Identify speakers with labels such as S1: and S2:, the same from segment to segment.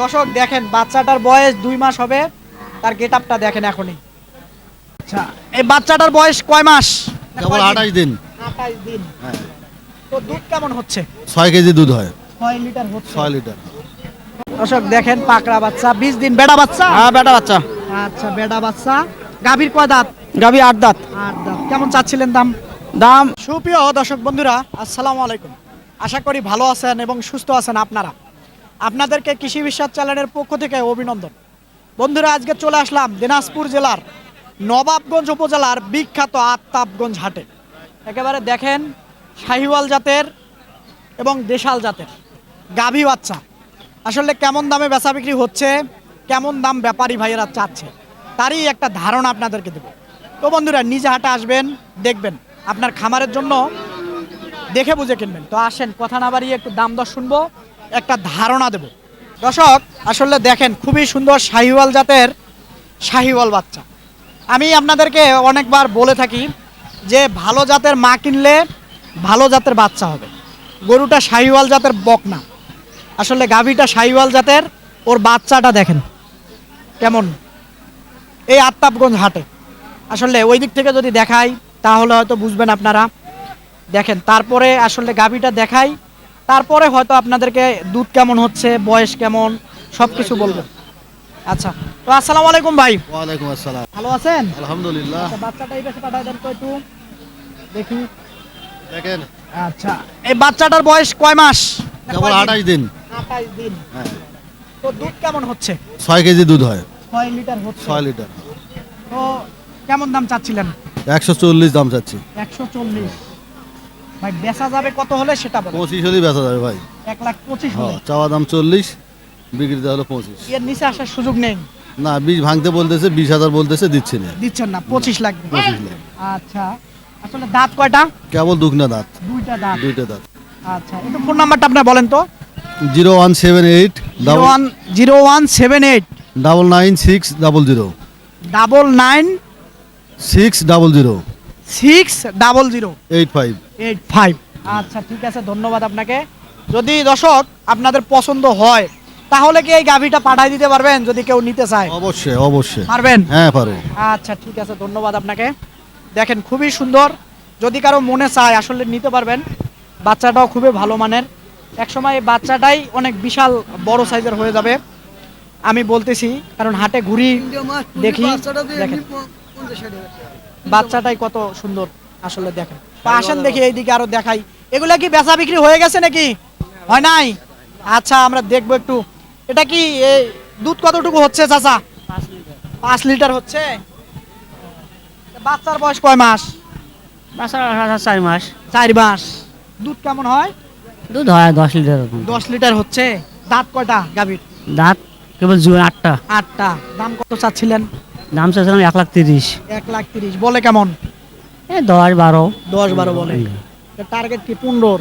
S1: দর্শক দেখেন বাচ্চাটার বয়স দুই মাস হবে তার গেট আপটা দেখেন এখনই। আচ্ছা এই বাচ্চাটার বয়স কয় মাস?
S2: কেবল আঠাশ দিন।
S1: আঠাশ দিন।
S2: হ্যাঁ।
S1: তো দুধ কেমন হচ্ছে?
S2: ছয় কেজি দুধ হয়।
S1: ছয় লিটার হচ্ছে।
S2: ছয় লিটার।
S1: দর্শক দেখেন পাকড়া বাচ্চা বিশ দিন। বেড়া বাচ্চা?
S3: হ্যাঁ বেটা বাচ্চা।
S1: আচ্ছা বেড়া বাচ্চা। গাভীর কয় দাঁত?
S3: গাভি আট দাঁত।
S1: আট দাঁত। কেমন চাচ্ছিলেন দাম?
S3: দাম?
S1: সুপ্রিয় দর্শক বন্ধুরা আসসালামু আলাইকুম। আশা করি ভালো আছেন এবং সুস্থ আছেন আপনারা। আপনাদেরকে কৃষি বিশ্বাস চ্যানেলের পক্ষ থেকে অভিনন্দন। বন্ধুরা, আজকে চলে আসলাম দিনাজপুর জেলার নবাবগঞ্জ উপজেলার বিখ্যাত আত্মাবগঞ্জ হাটে। একেবারে দেখেন শাহিওয়াল জাতের এবং দেশাল জাতের গাভী বাচ্চা। আসলে কেমন দামে বেচা বিক্রি হচ্ছে, কেমন দাম ব্যাপারী ভাইয়েরা চাচ্ছে, তারই একটা ধারণা আপনাদেরকে দেবো। তো বন্ধুরা, নিজে হাটে আসবেন, দেখবেন, আপনার খামারের জন্য দেখে বুঝে কিনবেন। তো আসেন, কথা না বাড়িয়ে একটু দাম দর শুনব। একটা ধারণা দেব। দর্শক, আসলে দেখেন, খুবই সুন্দর শাহিওয়াল জাতের শাহিওয়াল বাচ্চা। আমি আপনাদেরকে অনেকবার বলে থাকি যে, ভালো জাতের মা কিনলে ভালো জাতের বাচ্চা হবে। গরুটা শাহিওয়াল জাতের বকনা। আসলে গাভীটা শাহিওয়াল জাতের, ওর বাচ্চাটা দেখেন কেমন। এই আত্মাবগঞ্জ হাটে। আসলে ওই দিক থেকে যদি দেখাই, তাহলে হয়তো বুঝবেন আপনারা। দেখেন, তারপরে আসলে গাভীটা দেখাই তারপরে হয়তো আপনাদেরকে দুধ কেমন হচ্ছে বয়স কেমন সব কিছু বলব। আচ্ছা তো আসসালামু আলাইকুম ভাই।
S2: ওয়ালাইকুম আসসালাম।
S1: ভালো আছেন?
S2: আলহামদুলিল্লাহ।
S1: আচ্ছা, বাচ্চাটা এই পাশে পাঠাই দেন তো একটু। দেখি।
S2: দেখেন।
S1: আচ্ছা এই বাচ্চাটার বয়স কয় মাস?
S2: কেবল আঠাশ দিন।
S1: আঠাশ দিন।
S2: হ্যাঁ।
S1: তো দুধ কেমন হচ্ছে?
S2: ছয় কেজি দুধ হয়।
S1: ছয় লিটার হচ্ছে।
S2: ছয় লিটার।
S1: তো কেমন দাম চাচ্ছিলেন?
S2: একশো চল্লিশ দাম চাচ্ছি।
S1: একশো চল্লিশ। ভাই বেচা যাবে কত হলে সেটা বলো।
S2: পঁচিশ হলেই বেচা যাবে ভাই।
S1: এক লাখ পঁচিশ
S2: হ্যাঁ চাওয়া দাম চল্লিশ বিক্রিতে হলো পঁচিশ।
S1: এর নিচে আসার সুযোগ নেই।
S2: না বিষ ভাঙতে বলতেছে বিশ হাজার বলতেছে দিচ্ছে না।
S1: দিচ্ছেন না পঁচিশ লাগবে।
S2: পঁচিশ লাখ
S1: আচ্ছা আসলে দাঁত কয়টা?
S2: কেবল দুখনা দাঁত।
S1: দুইটা দাঁত।
S2: দুইটা দাঁত।
S1: আচ্ছা একটু ফোন নাম্বারটা আপনার বলেন তো।
S2: Zero one seven eight double
S1: one zero one seven eight.
S2: Double nine six double zero.
S1: Double nine
S2: six double zero.
S1: Six double zero
S2: eight five
S1: eight five আচ্ছা ঠিক আছে ধন্যবাদ আপনাকে। যদি দর্শক আপনাদের পছন্দ হয় তাহলে কি এই গাভীটা পাঠাই দিতে পারবেন যদি কেউ নিতে চায়?
S2: অবশ্যই অবশ্যই।
S1: পারবেন?
S2: হ্যাঁ পারো।
S1: আচ্ছা ঠিক আছে ধন্যবাদ আপনাকে। দেখেন খুবই সুন্দর। যদি কারও মনে চায় আসলে নিতে পারবেন। বাচ্চাটাও খুবই ভালো মানের। একসময় এই বাচ্চাটাই অনেক বিশাল বড় সাইজের হয়ে যাবে। আমি বলতেছি কারণ হাটে ঘুরি দেখি। দেখেন। বাচ্চাটাই কত সুন্দর আসলে দেখেন। আসেন দেখি এইদিকে আরও দেখাই। এগুলা কি বেচা বিক্রি হয়ে গেছে নাকি? হয় নাই? আচ্ছা আমরা দেখব একটু। এটা কি এই দুধ কতটুকু হচ্ছে চাচা? পাঁচ লিটার। হচ্ছে? বাচ্চার বয়স কয় মাস?
S3: চার মাস।
S1: চার মাস। দুধ কেমন হয়?
S3: দুধ হয় দশ লিটার।
S1: দশ লিটার হচ্ছে। দাঁত কয়টা গাভীর?
S3: দাঁত কেবল জুয়ে আটটা।
S1: আটটা। দাম কত চাচ্ছিলেন?
S3: দাম চাইছিলাম এক লাখ তিরিশ।
S1: এক লাখ তিরিশ বলে কেমন?
S3: এই দশ বারো।
S1: দশ বারো বলে। টার্গেট কি পনেরোর?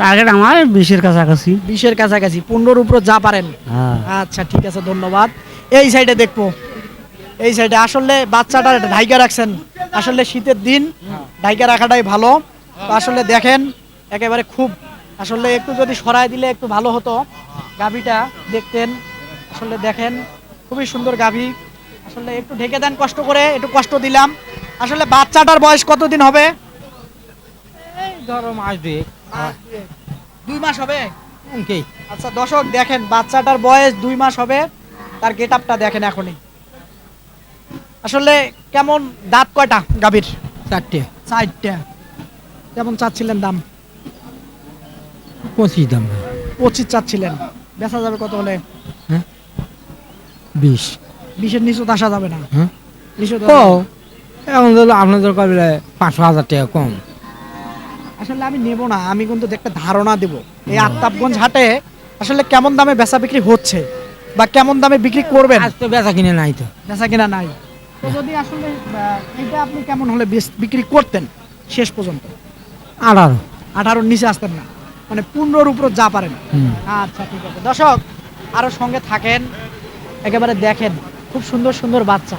S3: টার্গেট আমার বিশের কাছাকাছি।
S1: বিশের কাছাকাছি পনেরোর উপর যা পারেন।
S3: হ্যাঁ।
S1: আচ্ছা ঠিক আছে ধন্যবাদ। এই সাইডে দেখব। এই সাইডে আসলে বাচ্চাটা ঢাইকা রাখছেন। আসলে শীতের দিন ঢাইকা রাখাটাই ভালো। আসলে দেখেন একেবারে খুব আসলে একটু যদি সরাই দিলে একটু ভালো হতো গাভীটা দেখতেন। আসলে দেখেন খুবই সুন্দর গাভী। আসলে একটু ঢেকে দেন কষ্ট করে একটু কষ্ট দিলাম। আসলে বাচ্চাটার বয়স কতদিন হবে?
S3: ধরো মাস দুই
S1: দুই মাস হবে? আচ্ছা দর্শক দেখেন বাচ্চাটার বয়স দুই মাস হবে। তার গেট আপটা দেখেন এখনই। আসলে কেমন দাঁত কয়টা গাভীর?
S3: চারটে।
S1: চারটা। কেমন চাচ্ছিলেন দাম?
S3: পঁচিশ দাম।
S1: পঁচিশ চাচ্ছিলেন। বেচা যাবে কত হলে?
S3: বিশ।
S1: বিশের নিচু তো আসা যাবে না।
S3: হ্যাঁ? এখন ধরো আপনাদের কবে পাঁচশো হাজার টাকা কম।
S1: আসলে আমি নেব না আমি কিন্তু একটা ধারণা দেব। এই আত্তাবগঞ্জ হাটে আসলে কেমন দামে বেচা বিক্রি হচ্ছে বা কেমন দামে বিক্রি করবেন?
S3: আজ তো বেচা কিনে নাই তো।
S1: বেচা কিনা নাই। তো যদি আসলে এটা আপনি কেমন হলে বিক্রি করতেন শেষ পর্যন্ত?
S3: আঠারো।
S1: আঠারোর নিচে আসতেন না। মানে পনেরোর উপর যা পারেন। আচ্ছা ঠিক আছে। দর্শক আরও সঙ্গে থাকেন। একেবারে দেখেন খুব সুন্দর সুন্দর বাচ্চা।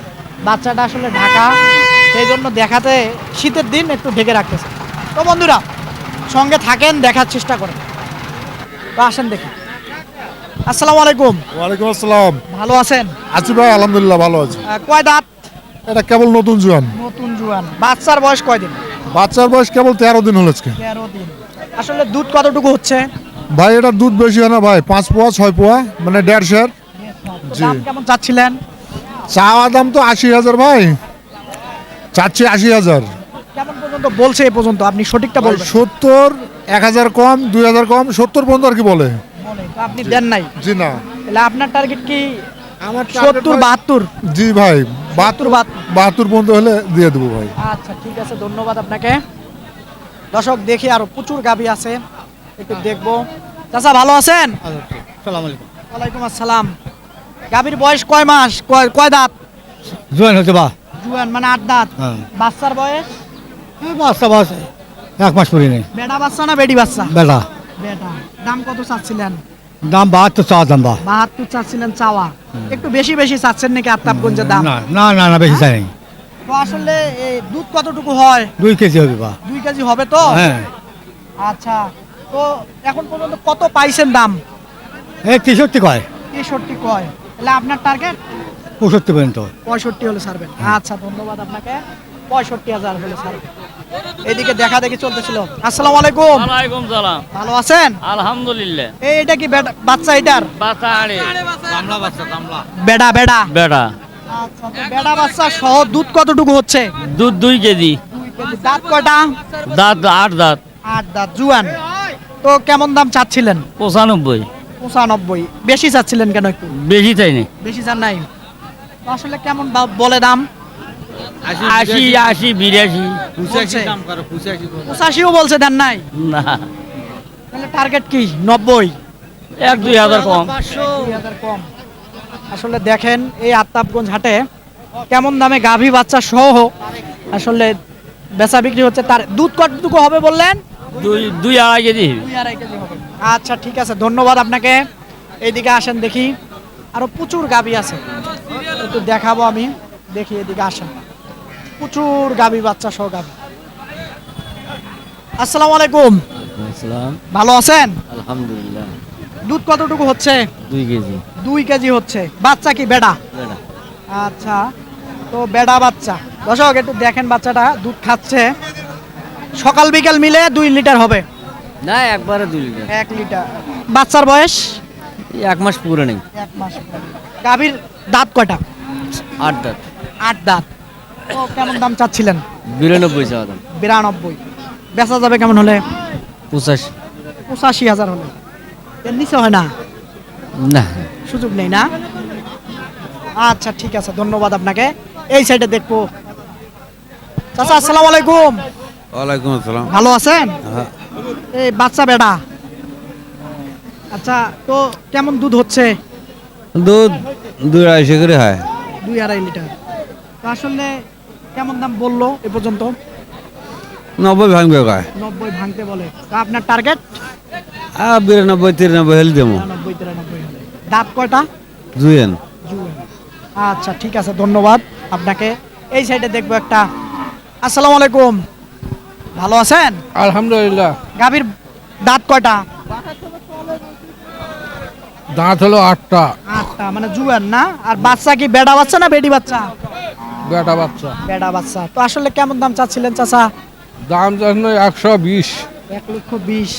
S1: বাচ্চাটা আসলে ঢাকা সেই জন্য দেখাতে শীতের দিন একটু ঢেকে রাখতেছে। তো বন্ধুরা সঙ্গে থাকেন দেখার চেষ্টা করেন। তো আসেন দেখি। আসসালামু আলাইকুম।
S4: ওয়ালাইকুম আসসালাম।
S1: ভালো আছেন?
S4: আছি ভাই আলহামদুলিল্লাহ ভালো আছি।
S1: কয় দাঁত?
S4: এটা কেবল নতুন জুয়ান।
S1: নতুন জুয়ান। বাচ্চার বয়স কয়দিন
S4: বাচ্চার বয়স কেবল তেরো দিন হলো আজকে।
S1: তেরো দিন। আসলে দুধ কতটুকু হচ্ছে?
S4: ভাই এটার দুধ বেশি হয় না ভাই পাঁচ পোয়া ছয় পোয়া মানে দেড়শের। জি।
S1: কেমন চাচ্ছিলেন?
S4: চাওয়া দাম তো আশি হাজার ভাই। চাচ্ছি আশি হাজার।
S1: কেমন পর্যন্ত বলছে এ পর্যন্ত? আপনি সঠিকটা বলবেন।
S4: সত্তর এক হাজার কম দুই হাজার কম সত্তর পর্যন্ত আর কি বলে।
S1: বলে, তো আপনি দেন নাই।
S4: জি না।
S1: তাহলে আপনার টার্গেট কি
S4: আমার
S1: সত্তর বাহাত্তর?
S4: জি ভাই বাহাত্তর
S1: বাহাত্তর।
S4: বাহাত্তর পর্যন্ত হলে দিয়ে দেবো ভাই।
S1: আচ্ছা ঠিক আছে ধন্যবাদ আপনাকে। দর্শক দেখি আরও প্রচুর গাবি আছে। একটু দেখব। চাচা ভালো আছেন?
S2: সালাম আলাইকুম।
S1: ওয়ালাইকুম আসসালাম। গাবির বয়স কয় মাস? কয় কয় দাঁত?
S2: জয়েন হতে বা।
S1: জুয়ান মানে আট দাঁত।
S2: হ্যাঁ।
S1: বাচ্চার বয়স?
S2: বাচ্চা বাস এক মাস পরে নেই।
S1: বেটা বাচ্চা না বেটি বাচ্চা?
S2: বেটা।
S1: বেটা। দাম কত চাচ্ছিলেন?
S2: দাম বাহাত্তর চাওয়া দাম বা।
S1: বাহাত্তর চাচ্ছিলেন চাওয়া। একটু বেশি বেশি চাচ্ছেন নাকি আত্মাবগঞ্জের দাম?
S2: না না না না বেশি চাই নাই।
S1: তো আসলে এই দুধ কতটুকু হয়?
S2: দুই কেজি হবে বা।
S1: দুই কেজি হবে তো?
S2: হ্যাঁ।
S1: আচ্ছা তো এখন পর্যন্ত কত পাইছেন দাম?
S2: এই তেষট্টি কয়।
S1: তেষট্টি কয়। তাহলে আপনার টার্গেট
S2: পঁয়ষট্টি পর্যন্ত।
S1: পঁয়ষট্টি হলে ছাড়বেন। আচ্ছা ধন্যবাদ আপনাকে। পঁয়ষট্টি হাজার হলে ছাড়বেন। এদিকে দেখা দেখি চলতেছিল। আসসালামু আলাইকুম।
S5: ওয়ালাইকুম সালাম।
S1: ভালো আছেন?
S5: আলহামদুলিল্লাহ।
S1: এই এটা কি বেটা- বাচ্চা এটার?
S5: বাচ্চা আরে।
S1: বেডা বেডা
S5: বেটা
S1: আচ্ছা বেডা বাচ্চা সহ দুধ কতটুকু হচ্ছে?
S5: দুধ দুই কেজি।
S1: দাঁত কয়টা?
S5: দাঁত আট দাঁত।
S1: আট দাঁত। জুয়ান। তো কেমন দাম চাচ্ছিলেন?
S5: পঁচানব্বই।
S1: পঁচানব্বই। বেশি চাচ্ছিলেন কেন একটু?
S5: বেশি চাইনি।
S1: বেশি চান নাই? আসলে কেমন বলে দাম?
S5: আশি আশি বিরাশি।
S1: পঁচাশিও বলছে দেন নাই?
S5: না।
S1: তাহলে টার্গেট কি? নব্বই?
S5: এক দুই হাজার কম।
S1: কম। আসলে দেখেন এই আত্মাবগঞ্জ হাটে কেমন দামে গাভী বাচ্চা সহ আসলে বেচা বিক্রি হচ্ছে তার দুধ কতটুকু হবে বললেন?
S5: দুই দুই আড়াই কেজি।
S1: দুই আড়াই কেজি হবে। আচ্ছা ঠিক আছে ধন্যবাদ আপনাকে। এইদিকে আসেন দেখি। আরও প্রচুর গাবি আছে। একটু দেখাবো আমি। দেখি এদিকে আসেন। প্রচুর গাবি বাচ্চা সহ গাবি। আসসালামু আলাইকুম। ভালো আছেন?
S5: আলহামদুলিল্লাহ।
S1: দুধ কতটুকু হচ্ছে?
S5: দুই কেজি।
S1: দুই কেজি হচ্ছে। বাচ্চা কি বেডা। আচ্ছা তো বেডা বাচ্চা। দর্শক একটু দেখেন বাচ্চাটা দুধ খাচ্ছে। সকাল বিকাল মিলে দুই লিটার হবে।
S5: না একবারে দুই লিটার।
S1: এক লিটার। বাচ্চার বয়স?
S5: এক মাস পুরো নেই।
S1: এক মাস গাভীর দাঁত কয়টা?
S5: আট দাঁত।
S1: আট দাঁত। তো কেমন দাম চাচ্ছিলেন?
S5: বিরানব্বই চাওয়া দাম।
S1: বিরানব্বই। বেচা যাবে কেমন হলে?
S5: পঁচাশি।
S1: পঁচাশি হাজার হলে। এর নিচে হয় না?
S5: না।
S1: সুযোগ নেই না? আচ্ছা ঠিক আছে ধন্যবাদ আপনাকে। এই সাইডে দেখব। চাচা আসসালামু আলাইকুম।
S6: ওয়ালাইকুম আসসালাম।
S1: ভালো আছেন? এই বাচ্চা বেটা আচ্ছা তো কেমন দুধ হচ্ছে?
S6: দুধ দুই আড়াইশো করে হয়।
S1: দুই আড়াই লিটার। তো আসলে কেমন দাম বলল এ পর্যন্ত?
S6: নব্বই ভাঙবে কয়।
S1: নব্বই ভাঙতে বলে। তো আপনার টার্গেট
S6: আর বিরানব্বই তিরানব্বই হেল দেবো।
S1: নব্বই তিরানব্বই দাঁত কয়টা?
S6: জুয়েন।
S1: আচ্ছা ঠিক আছে ধন্যবাদ। আপনাকে এই সাইডে দেখব একটা। আসসালামু আলাইকুম। ভালো আছেন?
S3: আলহামদুলিল্লাহ।
S1: গাভীর দাঁত কয়টা?
S3: দাঁত হলো আটটা।
S1: আটটা মানে জুয়ান না? আর বাচ্চা কি বেডা বাচ্চা না বেডি বাচ্চা?
S3: বেটা বাচ্চা।
S1: বেডা বাচ্চা। তো আসলে কেমন দাম চাচ্ছিলেন চাচা?
S3: দাম জন্য একশো বিশ।
S1: এক লক্ষ বিশ।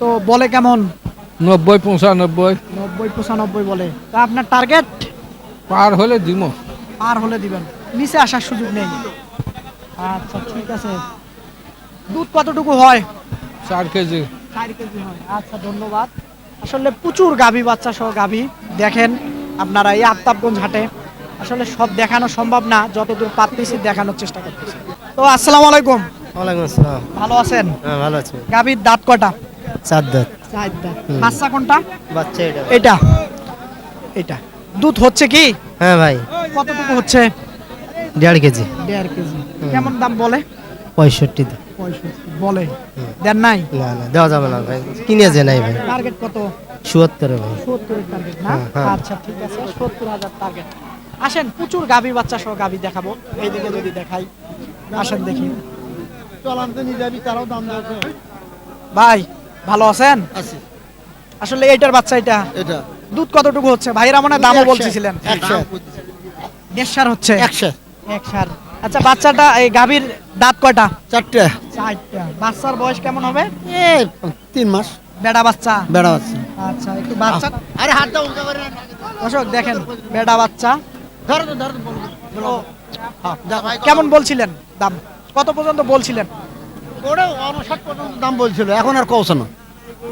S1: তো বলে কেমন?
S3: নব্বই পঁচানব্বই।
S1: নব্বই পঁচানব্বই বলে। তা আপনার টার্গেট
S3: পার হলে দিব
S1: পার হলে দিবেন। নিচে আসার সুযোগ নেই। আচ্ছা ঠিক আছে। দুধ কতটুকু হয়?
S3: চার কেজি।
S1: চার কেজি হয়। আচ্ছা ধন্যবাদ। আসলে প্রচুর গাভী বাচ্চা সহ গাভী। দেখেন আপনারা এই আফতাবগঞ্জ হাটে। আসলে সব দেখানো সম্ভব না যতদূর পারতেছি দেখানোর চেষ্টা করতেছি। তো আসসালামু আলাইকুম।
S7: ওয়ালাইকুম আসসালাম।
S1: ভালো আছেন?
S7: হ্যাঁ ভালো আছি।
S1: গাভীর দাঁত কটা?
S7: চার দাঁত।
S1: চার দাঁত। বাচ্চা কোনটা?
S7: বাচ্চা এটা।
S1: এটা। এটা। দুধ হচ্ছে কি?
S7: হ্যাঁ ভাই।
S1: কতটুকু হচ্ছে?
S7: দেড় কেজি।
S1: দেড় কেজি। কেমন দাম বলে?
S7: পঁয়ষট্টি দাম।
S1: পঁয়ষট্টি বলে। দেন নাই?
S7: না না দেওয়া যাবে না ভাই। কিনেছে নাই ভাই।
S1: টার্গেট কত?
S7: চুয়াত্তরে ভাই।
S1: সত্তরের টার্গেট না?
S7: হ্যাঁ, হ্যাঁ।
S1: আচ্ছা ঠিক আছে সত্তর হাজার টার্গেট আসেন প্রচুর গাভী বাচ্চা সহ গাভী দেখাবো। এইদিকে যদি দেখাই আসেন দেখি। ভাই ভালো আছেন? আসলে এইটার বাচ্চা এটা।
S8: এটা।
S1: দুধ কতটুকু হচ্ছে? ভাইরা মনে হয় দামও। বলছিলেন
S8: একশো।
S1: হচ্ছে?
S8: একশো।
S1: এক সার। আচ্ছা বাচ্চাটা এই গাভীর দাঁত কয়টা?
S8: চারটে।
S1: চারটা। বাচ্চার বয়স কেমন হবে?
S8: তিন মাস।
S1: বেড়া বাচ্চা?
S8: বেড়া আছে
S1: আচ্ছা একটু বাচ্চা
S8: আরে হাত দাও উল্টা করে
S1: দর্শক দেখেন বেড়া বাচ্চা।
S8: ধরো তো, ধরো তো, হ্যাঁ।
S1: কেমন বলছিলেন দাম? কত পর্যন্ত বলছিলেন?
S8: ওটা উনষাট পর্যন্ত দাম বলছিল এখন আর কৌছে না।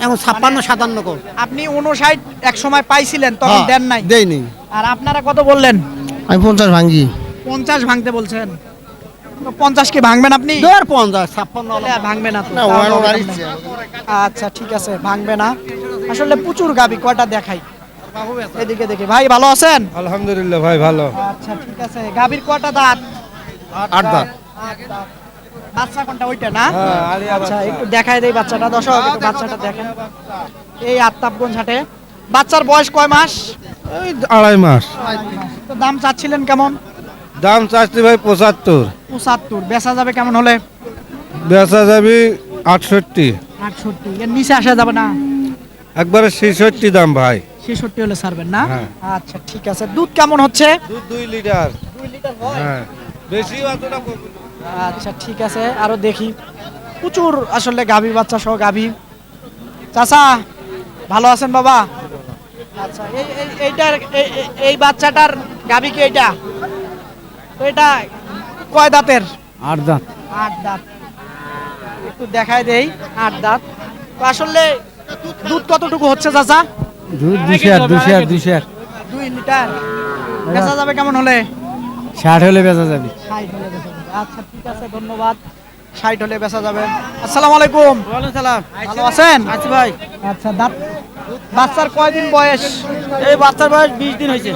S8: এখন ছাপ্পান্ন সাতান্ন কৌ
S1: আপনি উনষাট এক সময় পাইছিলেন তখন দেন নাই।
S8: দেই নেই
S1: আর আপনারা কত বললেন?
S7: আমি পঞ্চাশ ভাঙ্গি।
S1: পঞ্চাশ ভাঙতে বলছেন। তো পঞ্চাশ কি ভাঙবেন আপনি?
S8: পঞ্চাশ ছাপ্পান্ন।
S1: ভাঙবে না তো।
S8: না,
S1: কেমনে?
S8: ইচ্ছে।
S1: আচ্ছা ঠিক আছে ভাঙবে না। আসলে প্রচুর গাবি কয়টা দেখাই? এদিকে দেখি। ভাই ভালো আছেন?
S6: আলহামদুলিল্লাহ ভাই ভালো।
S1: আচ্ছা ঠিক আছে। গাবির কয়টা দাঁত?
S8: আট দাঁত।
S1: আট দাঁত। বাচ্চা কোনটা ওইটা না? আচ্ছা একটু দেখাই দেই বাচ্চাটা। দর্শক একটু বাচ্চাটা দেখেন। এই আত্তাবগঞ্জ হাটে। বাচ্চার বয়স কয় মাস?
S6: এই আড়াই মাস।
S1: তো দাম চাচ্ছিলেন কেমন?
S6: দাম চাচ্ছি ভাই পঁচাত্তর।
S1: পঁচাত্তর। বেচা যাবে কেমন হলে?
S6: বেচা যাবি আটষট্টি।
S1: আটষট্টি। এর নিচে আসা যাবে না?
S6: একবারে ছেষট্টি দাম ভাই।
S1: ছেষট্টি হলে ছাড়বেন না?
S6: হ্যাঁ।
S1: আচ্ছা ঠিক আছে। দুধ কেমন হচ্ছে?
S6: দুধ দুই লিটার। হ্যাঁ? বেশি অতটা
S1: আচ্ছা ঠিক আছে। আরও দেখি। প্রচুর আসলে গাভী বাচ্চা সহ গাভী। চাচা ভালো আছেন বাবা? আচ্ছা এই এই- এইটার এই- এই- এই বাচ্চাটার গাভী কি এইটা? তো এটা কয় দাঁতের?
S3: আট দাঁত।
S1: আট দাঁত। একটু দেখাই দেই আট দাঁত। তো আসলে দুধ কতটুকু হচ্ছে চাচা?
S3: দুধ দুশো আর দুশো আর দুশো আর
S1: দুই লিটার। বেচা যাবে কেমন হলে?
S3: ষাট হলে বেচা যাবে।
S1: ষাট হলে বেচা যাবে। আচ্ছা ঠিক আছে ধন্যবাদ। ষাট হলে বেচা যাবে। আসসালামু আলাইকুম।
S8: সালাম।
S1: ভালো আছেন?
S8: আছি ভাই।
S1: আচ্ছা দাঁত বাচ্চার কয়দিন বয়স?
S8: এই বাচ্চার বয়স বিশ দিন হয়েছে।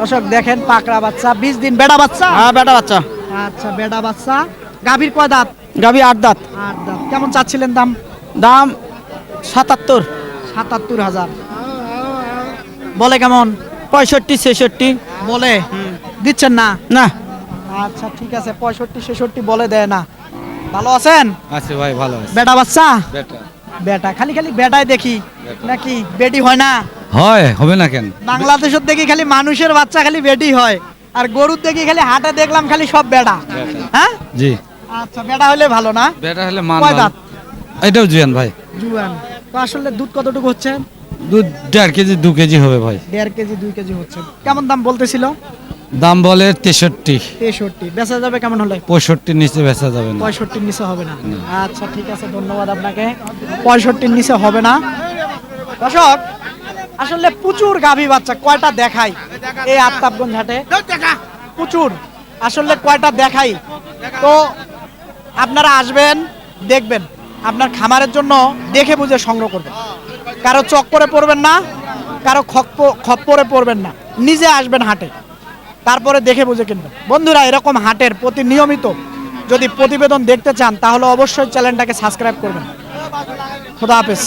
S1: দর্শক দেখেন পাকড়া বাচ্চা। বিশ দিন বেড়া বাচ্চা?
S8: হ্যাঁ বেটা বাচ্চা।
S1: আচ্ছা বেড়া বাচ্চা। গাভীর কয় দাঁত?
S8: গাবি আট দাঁত।
S1: আট দাঁত। কেমন চাচ্ছিলেন দাম?
S8: দাম সাতাত্তর।
S1: সাতাত্তর হাজার। বলে কেমন?
S8: পঁয়ষট্টি ছেষট্টি।
S1: বলে? দিচ্ছেন না?
S8: না।
S1: আচ্ছা ঠিক আছে। পঁয়ষট্টি ছেষট্টি বলে দেয় না। ভালো আছেন?
S6: আছে ভাই ভালো আছে।
S1: বেটা বাচ্চা?
S6: বেটা।
S1: বেটা খালি খালি বেটাই দেখি। নাকি বেটি হয় না?
S6: হয় হবে না কেন?
S1: বাংলাদেশের দেখি খালি মানুষের বাচ্চা খালি বেটি হয়। আর গরুর দেখি খালি হাটে দেখলাম খালি সব বেটা। হ্যাঁ?
S6: জি।
S1: আচ্ছা বেটা হলে ভালো না?
S6: বেটা হলে মান
S1: কয় দাঁত?
S6: এটাও জুয়ান ভাই।
S1: জুয়ান। তো আসলে দুধ কতটুকু হচ্ছে?
S6: দুধ দেড় কেজি দু কেজি হবে ভাই।
S1: দেড় কেজি দুই কেজি হচ্ছে। কেমন দাম বলতেছিল?
S6: দাম বলে তেষট্টি।
S1: তেষট্টি। বেচা যাবে কেমন হলে?
S6: পঁয়ষট্টির নিচে বেচা যাবে না।
S1: পঁয়ষট্টির নিচে হবে না। আচ্ছা ঠিক আছে ধন্যবাদ আপনাকে। পঁয়ষট্টির নিচে হবে না। দর্শক আসলে প্রচুর গাভী বাচ্চা কয়টা দেখাই এই আত্মাবগঞ্জ হাটে? প্রচুর। আসলে কয়টা দেখাই? তো আপনারা আসবেন দেখবেন। আপনার খামারের জন্য দেখে বুঝে সংগ্রহ করবেন। কারও চক চক্করে পড়বেন না কারও খপ্প খপ্পরে পড়বেন না। নিজে আসবেন হাটে। তারপরে দেখে বুঝে কিনবেন। বন্ধুরা, এরকম হাটের প্রতি নিয়মিত যদি প্রতিবেদন দেখতে চান, তাহলে অবশ্যই চ্যানেলটাকে সাবস্ক্রাইব করবেন। খোদা হাফেজ।